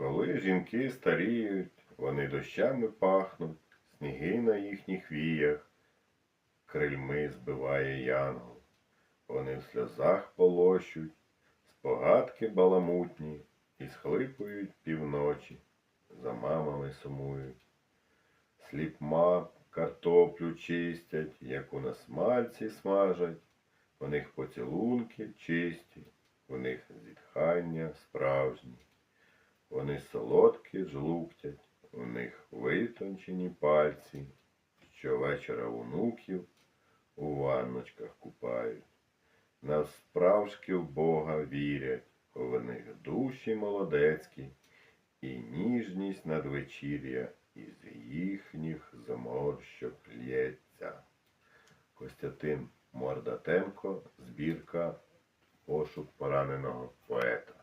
Коли жінки старіють, вони дощами пахнуть, сніги на їхніх віях, крильми збиває янгол. Вони в сльозах полощуть, спогадки баламутні і схлипують півночі, за мамами сумують. Сліпма картоплю чистять, яку на смальці смажать, у них поцілунки чисті, у них зітхання справжні. Вони солодкі жлуктять, у них витончені пальці, щовечора онуків у ванночках купають. Навсправжки в Бога вірять, у них душі молодецькі, і ніжність надвечір'я із їхніх зморщок лється. Костянтин Мордатенко, збірка Пошук пораненого поета.